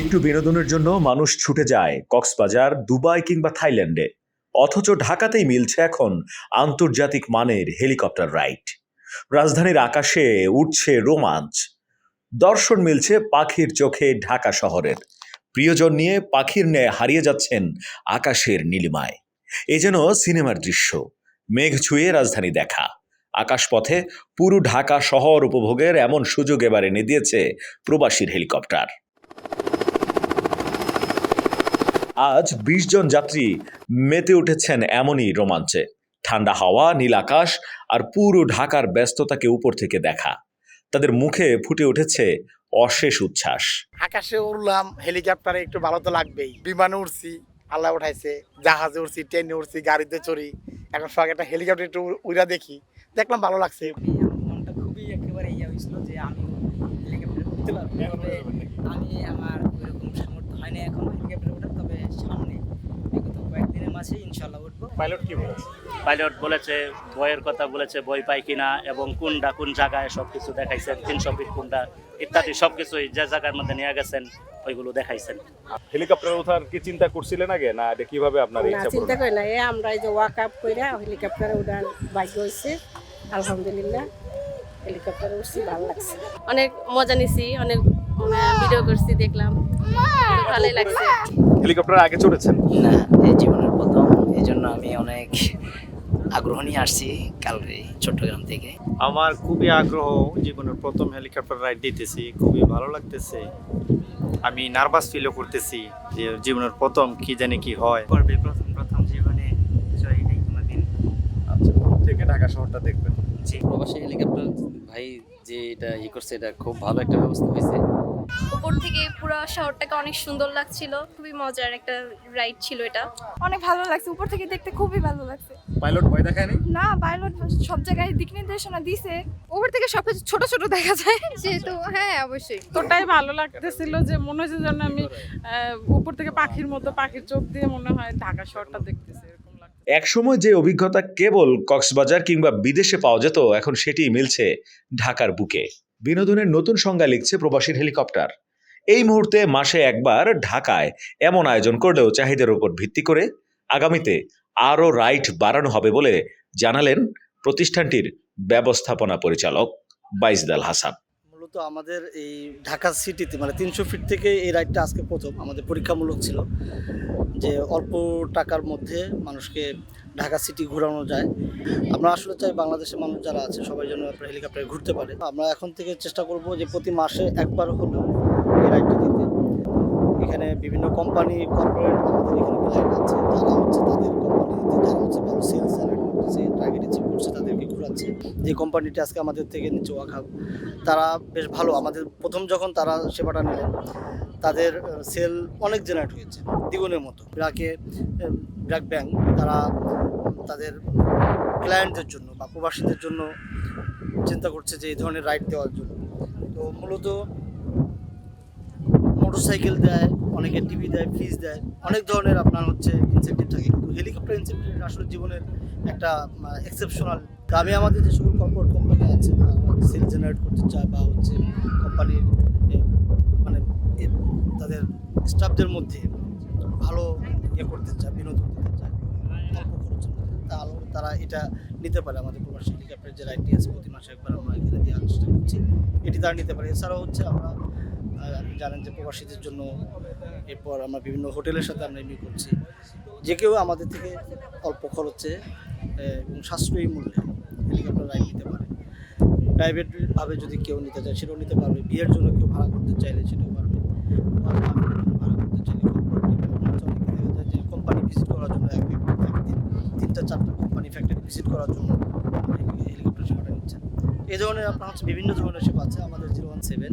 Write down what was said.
একটু বিনোদনের জন্য মানুষ ছুটে যায় কক্সবাজার, দুবাই কিংবা থাইল্যান্ডে। অথচ ঢাকাতেই মিলছে এখন আন্তর্জাতিক মানের হেলিকপ্টার রাইড। রাজধানীর আকাশে উঠছে রোমাঞ্চ। দর্শন মিলছে পাখির চোখে ঢাকা শহরের। প্রিয়জন নিয়ে পাখির ন্যায় হারিয়ে যাচ্ছেন আকাশের নীলিমায়। এ যেন সিনেমার দৃশ্য। মেঘ ছুঁয়ে রাজধানী দেখা। আকাশপথে পুরো ঢাকা শহর উপভোগের এমন সুযোগ এবার এনে দিয়েছে প্রবাসীর হেলিকপ্টার। আজ বিশ জন যাত্রী মেতে উঠেছেন এমনই রোমাঞ্চে। ঠান্ডা হাওয়া নীল আকাশ আর পুরো ঢাকার ব্যস্ততাকে উপর থেকে দেখা। তাদের মুখে ফুটে উঠেছে অশেষ উচ্ছ্বাস। আকাশে উড়লাম হেলিকপ্টারে একটু ভালো তো লাগবেই। বিমানে উঠছি আল্লাহ উঠাইছে জাহাজে উঠছি ট্রেনে উঠছি গাড়িতে চড়ি। এখন সবাই একটা হেলিকপ্টার একটু উড়া দেখি দেখলাম ভালো লাগছে। মনটা খুবই একেবারে ইয়ে হয়েছিল যে আমি হেলিকপ্টারে উঠতে পারব। আমি আমার ইনশাল্লাহ উঠবো। পাইলট কি বলেছে? পাইলট বলেছে বইয়ের কথা বলেছে বই পাই কিনা এবং কোনটা কোন জায়গায় সব কিছু দেখাইছেন তিনশো ফিট কোনটা ইত্যাদি সব কিছুই যে জায়গার মধ্যে নিয়ে গেছেন ওইগুলো দেখাইছেন। হেলিকপ্টারে ওঠার কি চিন্তা করছিলেন আগে? না এটা কীভাবে আপনার না ইচ্ছা চিন্তা করি না এই আমরা এই যে ওয়াক আপ করে হেলিকপ্টারে উঠার ভাগ্য হয়েছে আলহামদুলিল্লাহ হেলিকপ্টারে উঠছি ভালো লাগছে। অনেক মজা নিছি অনেক ভিডিও করছি দেখলাম। ভালোই লাগছে। হেলিকপ্টারে আগে চড়েছেন? না এই প্রথম এই জন্য আমি অনেক আগ্রহ নিয়ে আসছি কাল চট্টগ্রাম থেকে। আমার খুবই আগ্রহ জীবনের প্রথম হেলিকপ্টার রাইড দিতেছি খুবই ভালো লাগতেছে। আমি নার্ভাস ফিলও করতেছি যে জীবনের প্রথম কি জানি কি হয়। পর্বে প্রথম প্রথম জীবনে নাই কোনোদিন। আচ্ছা থেকে ঢাকা শহরটা দেখবেন। জি। প্রবাসী হেলিকপ্টার ভাই যে এটা ই করছে এটা খুব ভালো একটা ব্যবস্থা হয়েছে। উপর থেকে পুরো শহরটাকে অনেক সুন্দর লাগছিল। খুবই মজার একটা রাইড ছিল এটা। অনেক ভালো লাগছে উপর থেকে দেখতে খুবই ভালো লাগছে। পাইলট ভয় দেখায়নি? না পাইলট সব জায়গায় দিক নির্দেশনা দিছে। উপর থেকে সবকিছু ছোট ছোট দেখা যায়। যেহেতু হ্যাঁ অবশ্যই। তোটাই ভালো লাগতেছিল যে মনে হচ্ছে যেন আমি আহ, উপর থেকে পাখির মতো পাখির চোখ দিয়ে মনে হয় ঢাকা শহরটা দেখতেছি একসময় যে অভিজ্ঞতা কেবল কক্সবাজার কিংবা বিদেশে পাওয়া যেত এখন সেটি মিলছে ঢাকার বুকে। বিনোদনের নতুন সংজ্ঞা লিখছে প্রবাসীর হেলিকপ্টার। এই মুহূর্তে মাসে একবার ঢাকায় এমন আয়োজন করলেও চাহিদার উপর ভিত্তি করে আগামীতে আরও রাইড বাড়ানো হবে বলে জানালেন প্রতিষ্ঠানটির ব্যবস্থাপনা পরিচালক বাইজদাল হাসান। মূলত আমাদের এই ঢাকা সিটিতে মানে তিনশো ফিট থেকে এই রাইডটা আজকে প্রথম আমাদের পরীক্ষামূলক ছিল যে অল্প টাকার মধ্যে মানুষকে ঢাকা সিটি ঘোরানো যায়। আমরা আসলে চাই বাংলাদেশের মানুষ যারা আছে সবাই যেন হেলিকপ্টারে ঘুরতে পারে। আমরা এখন থেকে চেষ্টা করব যে প্রতি মাসে একবার হলেও এই রাইডটা দিতে এখানে বিভিন্ন কোম্পানি কর্পোরেট আমাদের এখানে ক্লায়েন্ট আছে তারা হচ্ছে তাদের কোম্পানিতে হচ্ছে ভালো সেলস জেনারেট করতেছে টার্গেট অ্যাচিভ করছে, তাদেরকে ঘুরাচ্ছে। যে কোম্পানিটি আজকে আমাদের থেকে নিচে ওয়াকাব তারা বেশ ভালো। আমাদের প্রথম যখন তারা সেবাটা নিলেন, তাদের সেল অনেক জেনারেট হয়েছে, দ্বিগুণের মতো। ব্র্যাকে ব্র্যাক ব্যাংক, তারা তাদের ক্লায়েন্টদের জন্য বা প্রবাসীদের জন্য চিন্তা করছে যে এই ধরনের রাইড দেওয়ার জন্য। তো মূলত মোটরসাইকেল দেয়, অনেকে টিভি দেয় ফ্রিজ দেয়, অনেক ধরনের আপনার হচ্ছে ইনসেন্টিভ থাকে। কিন্তু হেলিকপ্টার ইনসেন্টিভ আসলে জীবনের একটা এক্সেপশনাল আমি আমাদের যে সকল কর্পোরেট কোম্পানি আছে তারা সেল জেনারেট করতে চায়, বা হচ্ছে কোম্পানির মানে তাদের স্টাফদের মধ্যে ভালো ইয়ে করতে চায়, বিনোদন দিতে চায় তারা এটা নিতে পারে। আমাদের প্রবাসী হেলিকপ্টার যে রাইডটি আছে, প্রতি মাসে একবার আমরা এখানে দেওয়ার চেষ্টা করছি। এটি তারা নিতে পারে। এছাড়াও হচ্ছে আমরা জানেন যে প্রবাসীদের জন্য এরপর আমরা বিভিন্ন হোটেলের সাথে আমরা এমনি করছি। যে কেউ আমাদের থেকে অল্প খরচে এবং সাশ্রয়ী মূল্যে হেলিকপ্টার রাইড নিতে পারে। প্রাইভেটভাবে যদি কেউ নিতে চায়, সেটাও নিতে পারবে। বিয়ের জন্য কেউ ভাড়া করতে চাইলে সেটাও পারবে। কোম্পানি ভিজিট করার জন্য এক চারটা কোম্পানি ফ্যাক্টরি ভিজিট করার জন্য হেলিকপ্টার সেবাটা নিচ্ছেন এই ধরনের আপনার হচ্ছে বিভিন্ন ধরনের সেবা আছে। আমাদের জিরো ওয়ান সেভেন